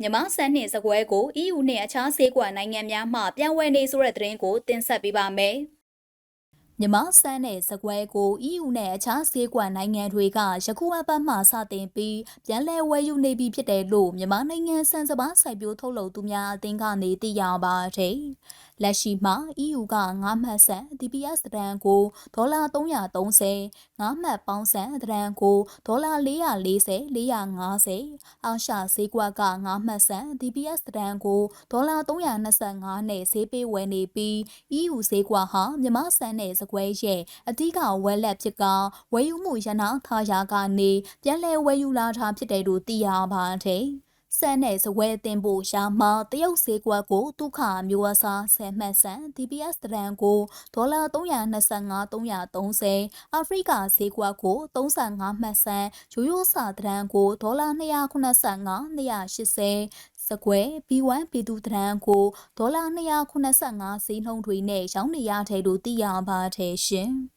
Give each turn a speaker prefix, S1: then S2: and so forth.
S1: မြန်မာစံနှင့်စကွဲကို EU နှင့်အခြားဆေးကွာနိုင်ငံများမှပြန်ဝယ်နေဆိုတဲ့သတင်းကိုတင်ဆက်ပေးပါမယ်။မြန်မာစံနဲ့စကွဲကို EU နဲ့အခြားဆေးကွာနိုင်ငံတွေကယခုအပတ်မှစတင်ပြီးပြန်လည်ဝယ်ယူနေပြီဖြစ်တယ်လို့မြန်မာနိုင်ငံစံစပါးစိုက်ပျိုးထုတ်လုပ်သူများအသင်းကနေသိရပါတယ်။ လက်ရှိမှာ EU က9မှတ်ဆန် DPS တရန်ကိုဒေါ်လာ330 9မှတ်ပေါင်းဆန်တရန်ကိုဒေါ်လာ440 450အာရှဈေးကွက်က9မှတ်ဆန် DPS တရန်ကိုဒေါ်လာ325နဲ့ဈေးပေးဝယ်နေပြီး EU ဈေးကွက်ဟာမြန်မာစံနဲ့စကွဲရဲ့အဓိကဝယ်လက်ဖြစ်ကဝယ်ယူမှုရနာထားရာကနေပြန်လည်ဝယ်ယူလာတာဖြစ်တယ်လို့သိရပါတယ်။ ဆန်နဲ့စဝဲတင်ဖို့ရှာမှာတရုတ်ဈေးကွက်ကိုဒုက္ခမျိုးအစားဆယ်မှတ်ဆန် DPS တရန်ကိုဒေါ်လာ325 330အာဖရိကဈေးကွက်ကို35မှတ်ဆန်ရိုးရိုးစာတရန်ကိုဒေါ်လာ285 280စကွဲ B1 B2 တရန်ကိုဒေါ်လာ285ဈေးနှုန်းတွေနဲ့ရောင်းနေရတဲ့လို့သိရပါတယ်ရှင်။